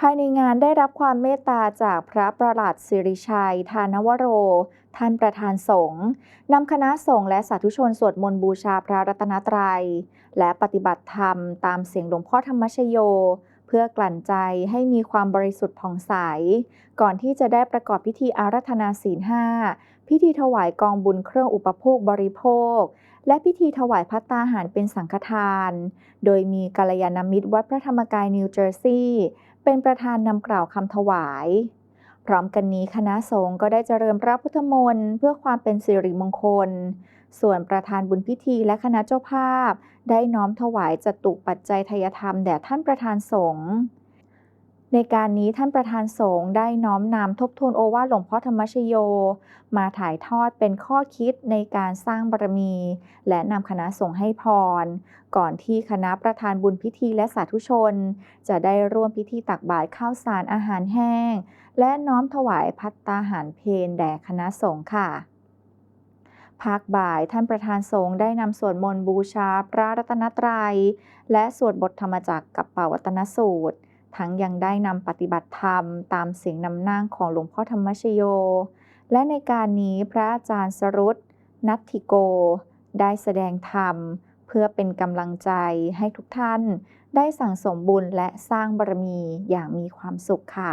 ภายในงานได้รับความเมตตาจากพระประหลัดสิริชัย ทานวโร ท่านประธานสงฆ์นำคณะสงฆ์และสาธุชนสวดมนต์บูชาพระรัตนตรัย และปฏิบัติธรรมตามเสียงหลวงพ่อธรรมชโย เพื่อกลั่นใจให้มีความบริสุทธิ์ผ่องใส ก่อนที่จะได้ประกอบพิธีอารัธนาศีลห้าพิธีถวายกองบุญเครื่องอุปโภคบริโภค และพิธีถวายพัตตาหารเป็นสังฆทาน โดยมีกัลยาณมิตรวัดพระธรรมกายนิวเจอร์ซีย์ เป็นประธานนำกล่าวคำถวาย พร้อมกันนี้คณะสงฆ์ก็ได้เจริญพระพุทธมนต์เพื่อความเป็นสิริมงคล ส่วนประธานบุญพิธีและคณะเจ้าภาพ ได้น้อมถวายจตุปัจจัยทยธรรมแด่ท่านประธานสงฆ์ ในการนี้ท่านประธานสงฆ์ได้น้อมนำทบทวนโอวาทหลวงพ่อธรรมชโย มาถ่ายทอดเป็นข้อคิดในการสร้างบารมี และนำคณะสงฆ์ให้พร ก่อนที่คณะประธานบุญพิธีและสาธุชน จะได้ร่วมพิธีตักบาตรข้าวสารอาหารแห้ง และน้อมถวายพัตตาหารเพนแด่คณะสงฆ์ค่ะภาคบ่ายท่านประธานสงฆ์ได้นำสวดมนต์บูชาพระรัตนตรัย และสวดบทธรรมจักรกับเป่าวัตนสูตร ทั้งยังได้นำปฏิบัติธรรม ตามเสียงนำนั่งของหลวงพ่อธรรมชโย และในการนี้พระอาจารย์สรุตนัตถิโก ได้แสดงธรรม เพื่อเป็นกำลังใจให้ทุกท่าน ได้สั่งสมบุญและสร้างบารมีอย่างมีความสุขค่ะ